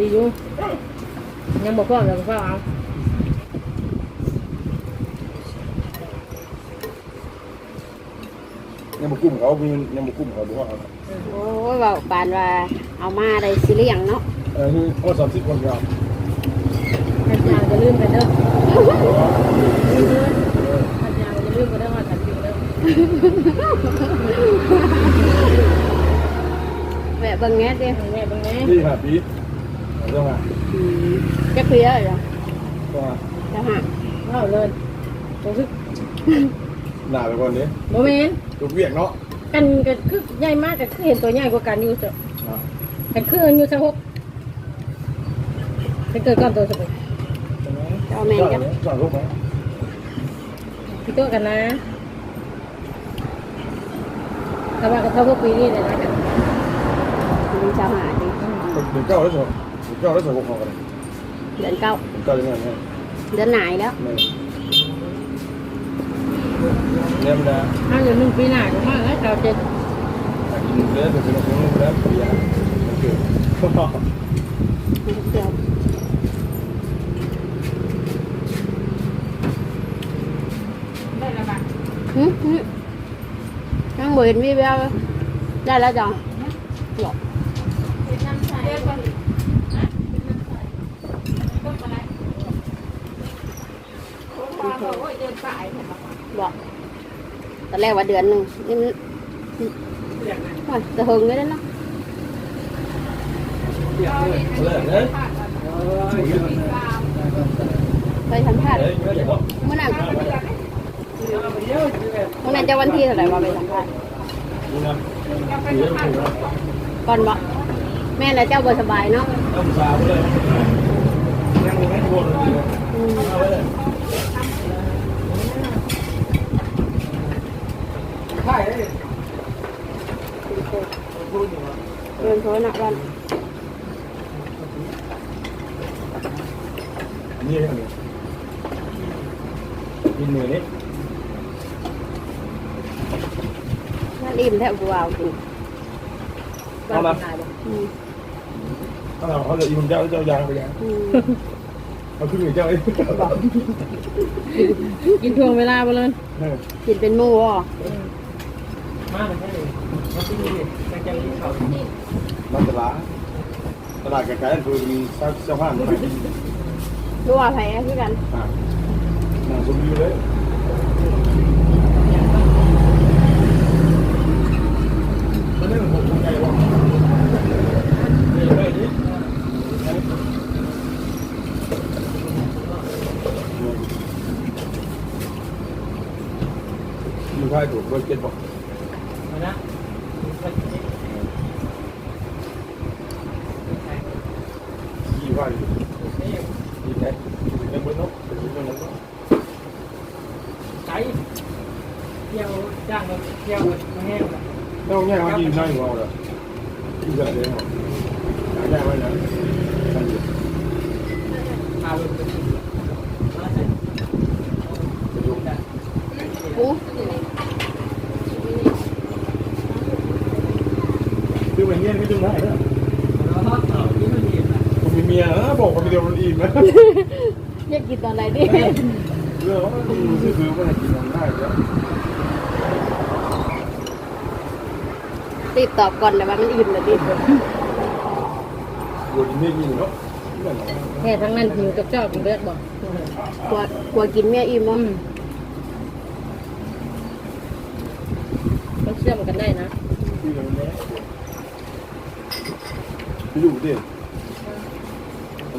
ดีอยู่ยังบอกพ่อเดี๋ยวพ่อเอายังบุกุ้มเขามียังบุกุ้มเขาดูว่าเอาโอ้ยเว่าปานว่าเอามาได้สิ เลี้ยงเนาะเออคือเขาสามสิบคนครับขันยาวจะลืมไปเด้อขันยาวจะลืมไปเด้อว่าขันอยู่เด้อแม่เบิ่งแง่ดิทางแม่บางแม่ที่ห้าปีเอาเรื่องมาอืมจะเคลียร์เหรอก็มาจะหาเข้าเลยรู้สึกหน้าไปก่อนนี้โมเมนตัวเวียกเนาะกันก็คือใหญ่มากก็คือเห็นตัวใหญ่กว่ากันอยู่เจ้ะอะกันคืออยู่สักหกเป็นเกิดก่อนตัวสักหกจะเอาแมนจอดกันไหมจอดรูปไหมพี่ตัวกันนะแต่ว่าก็เท่าพวกปีนี้เลยนะกันดูจะหาดิเดี๋ยวเก้าแล้วสองเดี๋ยวเก้าแล้วสองของกันเดือนเก้าเดี๋ยวเก้ายังไงเนี่ยเดือนไหนแล้วเนี่ยเนี่ยมันนะถ้าอยู่หนึ่งปีหน้าก็มากแล้วเราจะกินเลือดเดี๋ยวเป็นของเลือดเบียร์มันเกิดเดี๋ยว ได้ละบาท หึหึยังบ่เห็นมีแววเลยได้แล้วจ้ะห รอบอกตอนแรกว่าเดือนหนึ่งนี่มันโอ้ยจะหึงเลยเนาะเลือดเนี่ยไปสัมภาษณ์เฮ้ยเดี๋ยวเมื่อนั้นเมื่อนั้นจะวันที่เท่าไหร่ว่าไปสัมภาษณ์นี่นะเดี๋ยวผมนะก่อนบอกแม่และเจ้าบ่สบายเนาะ ต้องสาวเลยยังไม่โดนเลย อืม เอาไว้เลยใช่เลย เดินโทรหนักวัน อันนี้อะไรกินมือนี่ น่า ริมแทบกูเอาจริงบ้านขายบ่อืมถ้าเราเขาจะอิ่มเจ้าเจ้ายางไปยังอืมเขาขึ้นอยู่เจ้าไอ้กินทวงเวลาไปเลยกินเป็นหมูอะมาตลาดตลาดไกลๆคือมีสักเสื้อผ้าหน่อยรู้ว่าแพ้คือกันอ่าหนังสุรีเลยมันเรื่องผมไงวะเดี๋ยวเลยดิอยู่ท้าย ถูกเบอร์เจ็ดบอกยี่ว่าอยู่ยี่ไหนยี่บนนกยี่บนนกไก่เที่ยวจ้างเราเที่ยวมาแห้งแบบต้องแยกว่ายิงได้หัวเลยยิงแบบเดียวแยกไว้นะใช่อยู่พาลงไปกินมาใส่ไปดู กู คือเป็นเงี้ย ไม่ต้องได้นะแล้วก็เอาที่มันเห็นนะผมมีเมียนะบอกคนเดียวมันอิ่มนะอยากกินตอนไหนดิ เรื่องว่าซื้อคือว่ากินมันได้แล้วรีบตอบก่อนแต่ว่ามันอิ่มเลยดิอยู่ที่นี่กินเนาะแค่ทั้งนั้นหิวกับเจ้ากินเลือดบ่กลัวกลัวกินเมียอิ่มอืมั้งมมันเชื่อมกันได้นะอ ยู่ดิ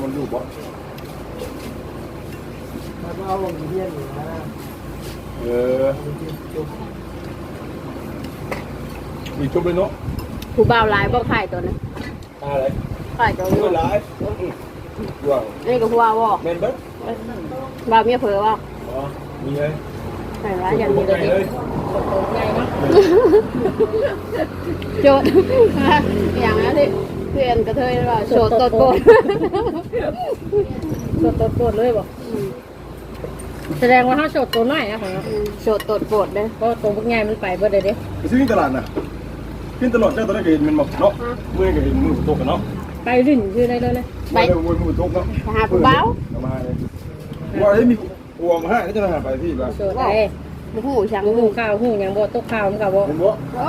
มันอยู่บ่แล้วก็เอาลงเที่ยนอยู่นะเออมีจบเลยเนาะผู้บ่าวหลายบ่ขายตัวนั้นอะไรขายตัวเมื่นี้อไรว่างนี่ก็ผู้บ่าวบ่แมนเบิ้ลบ่าวเมียเผลอบ่อ๋อมีไงใช่ร้ายกันมีมีเลยเลยโตใหญ่เนาะโจทย์อย่างนั้นดิ เพื่อนกระเทยว่าโชดตดโกนสดตัวโปรดเลยบ่แสดงว่าเขาสดตัวน้อยนะของเราโชดตดโกรธเลยเพราะตัวพวกใหญ่มันไปเบิดเลยเด้ไปซื้อที่ตลาดน่ะขึ้นตลอดเจ้าตอนนั้นก็เห็นมันบอกเนาะเมื่อก็เห็นมือตกกันเนาะอไปรื่นชื่อได้เลยเลยไปไปวนมือทุกเนาะหาผู้เบาเอามาเลยว่าเฮ้ยมีวัวมาให้ก็จะหาไปที่บ้านโดดได้บ่ฮู้ช่างหูฮู้ข้าวหูยังบ่ตกข้าวมันก็บ่เห็นบ่โอ้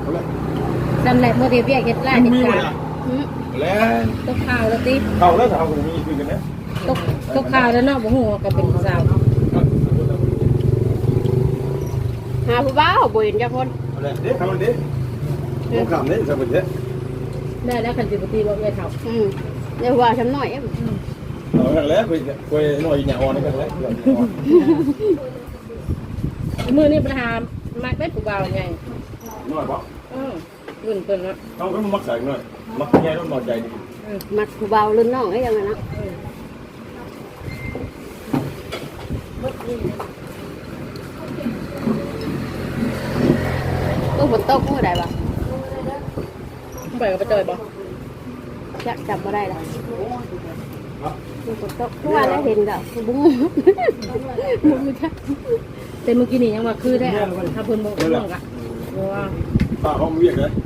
เอาละสำเร็จโมเดลเบียกเฮ็ดไร่มีเฮ็ดมีหมกาดรอะหืม แล้วตกข้าวแล้วติเขาแล้วเขาคงมีคุยกันนะตกตกข้าวแล้วเนาะบ่ฮู้ว่าก็เป็นสาวหาผู้เบาบ่เห็นจักคนเอาละเด็กทำมันเด็กผมขำเนี่ยสักคนเด็กได้แล้วคันสิบ่ตีบ่ได้เท่าอืมเดี๋ยวว่าฉันหน่อยเอ้มเอาละแล้วคุยคุยหน่อยหยาอ่อนกันแล้วมื้อนี้ปัญหามักได้ผู้บ่าวใหญ่หน่อยปะอือ รุ่นเพิ่นเนาะเขาก็มักใส่หน่อยมักแง่ต้องนอนใจดีอือมักผู้เบารุ่นน้องไอ้ยังไงนะตู้ฝนตกมื้อใดบ่ไปก็ไปเจอบ่จะจับบ่ได้ละตู้ฝนตกทุกวันได้เห็นก็บุ้งบุ้งจ้ะแต่เมื่อกี้นี่ยังว่าคือได้อะถ้าเพิ่นบ่บ่กะว่าป้าเขาเรียกเลยคุณเรียนไม่ไหวนะคุณเรียนมั้งการคุณเรียนเลยอืมป้ายังไงเป็นเน็ตเนาะเรียนสูงชั่วโมงนึงโหมากเลย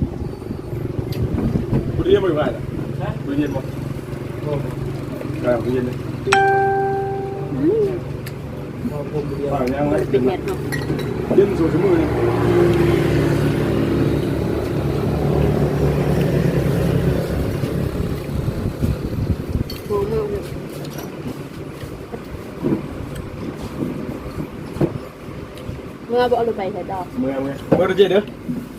เมื่อบ่เอารถไปใส่ดอกเมื่อเมื่อเมื่อเจ๊เด้อ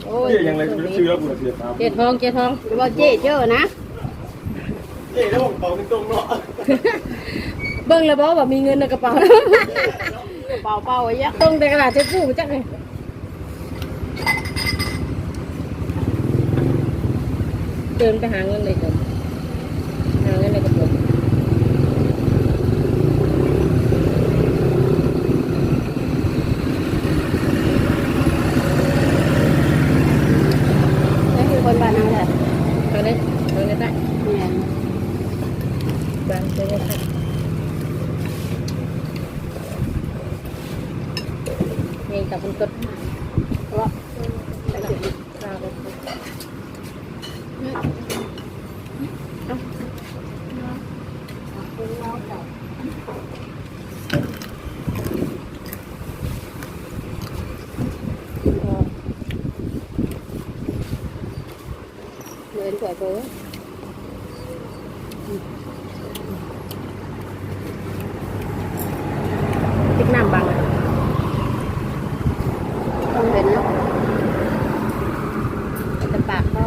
โอ้ยเจ๊ยังไงชื่อแล้วกูเสียตามเจทองเจทองหรือว่าเจ๊เจ้อนะเจ๊แล้วผมตอบตรงเนาะเบิ่งแล้วบ่ว่ามีเงินในกระเป๋าเป่าเป่าไว้เยอะตรงแต่กระดาษเช็ดฟูจักเลยเดินไปหาเงินเลยจ้ะหาเงินในกระเป๋า นี่คือคนบ้านเราแหละ เขาได้เขาได้ได้ เนี่ย บางตัวได้นี่กับคุณกดเพราะว่าข้า วไป เดินสวยเบอร์ ติ๊กน้ำบาง ต้องเห็นเนาะแต่ปากก็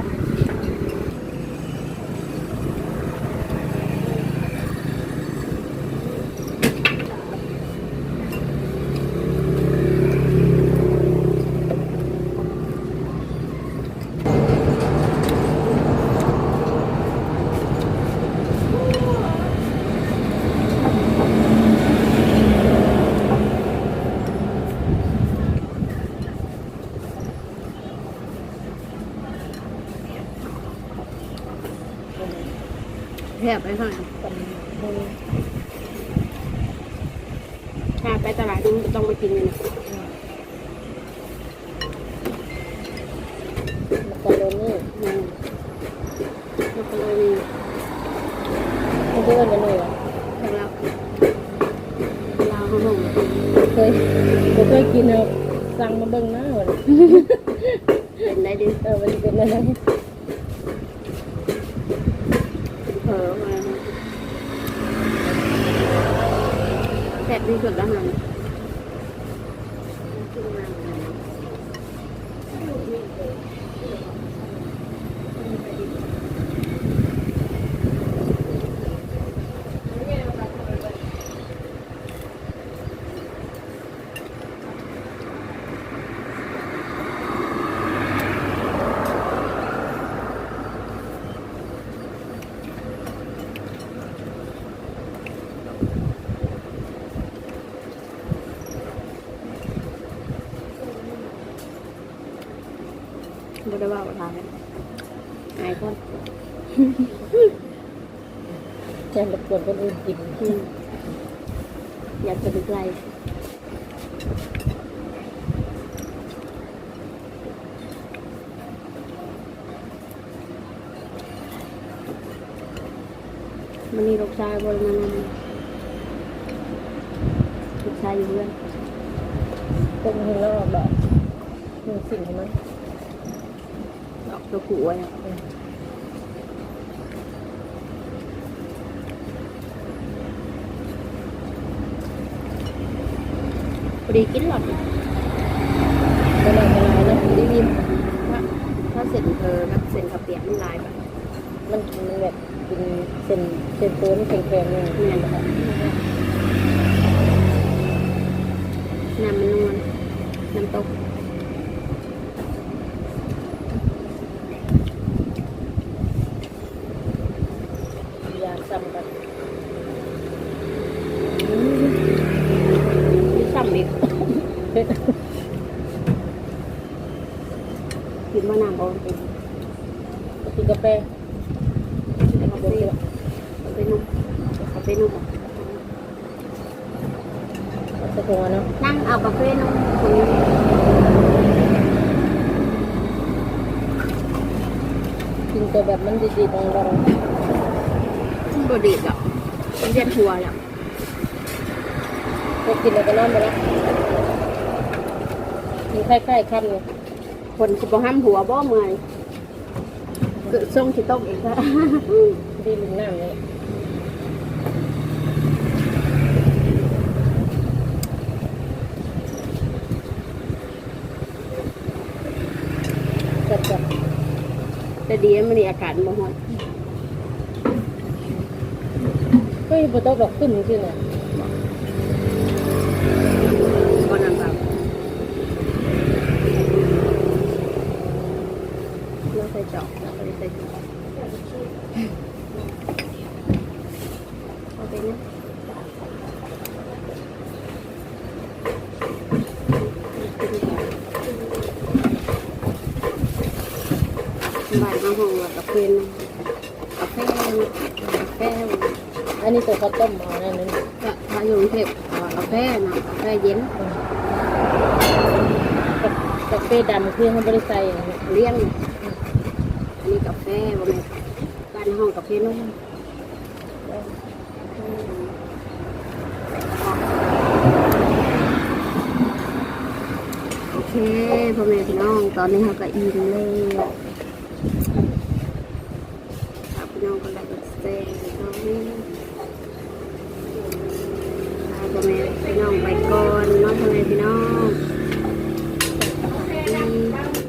แทบไปหน่อยถ้าไปตลาดนี่ต้องไปกินเลยนะมักกะโรนี่มักกะโรนคือเงินเป็นหน่วยเหรอเราเราขาลงเคยผมเคยกินเอาสั่งมาเบิ่งหน้าวันเป็นได้ดิเออมันเป็นอะไร เผล อมาแทบที่สุดแล้วฮะ บ่ได้ว่าบ่ทานเลย อายคนแจ้งรบกวนคนอื่นกินอืมอยากจะไปไกลมันนี่ลูกชายบริมานลูกชายอยู่เพื่อนตรงหินแล้วออกดอกหนึ่งสิ่งของมัน ตัวขู่ไว้อะพอดีกินหลอดเวลาเวลานะดีดีถ้าถ้าเสร็จเธอแบบเสร็จขับเปียกมันลายแบบมันมันแบบเป็นเส้นเส้นตัวมันแข็งๆเลยแม่นแบบน้ำมันนวลน้ำตก ยาซ้ำกัน มีซ้ำอีก เฮ็ด กินมะนาวบอลเป็นกินกาแฟกาแฟกาแฟนุ่มกาแฟนุ่มสะพงเนาะนั่งเอากาแฟนุ่มคนนี้กินแต่แบบมันดีๆตรงรองบดีอะเรียนหัวแล้วพอกินแล้วก็นอนไปแล้วกินใกล้ๆค่ำเนี่ย คนสิบห้ามหัวบ่เมื่อยคือส่งที่ต้มเองค่ะดีลินน้ำเนี่ยจัดจัดแต่ดีมันนี่อากาศบ่ฮ้อนเฮ้ยบนโต๊ะดอกขึ้นจริงๆอะ บ่นำแบบเราใส่ จอกเราไม่ได้ใส่จอกเอาไปนะบานมาห้องว่ากาแฟนะกาแฟนะกาแฟอันนี้ตัวข้าวต้มเอานั่นนั่นก็ถ้าอยู่กรุงเทพก็กาแฟนะกาแฟเย็นกาแฟดำคือเขาบริใส่อย่างนี้เลี้ยง อันนี้กาแฟบ่แม่นบ้านห้องกับเพนุ่มโอเคพ่อแม่พี่น้อง ตอนนี้เราก็อิ่มเลย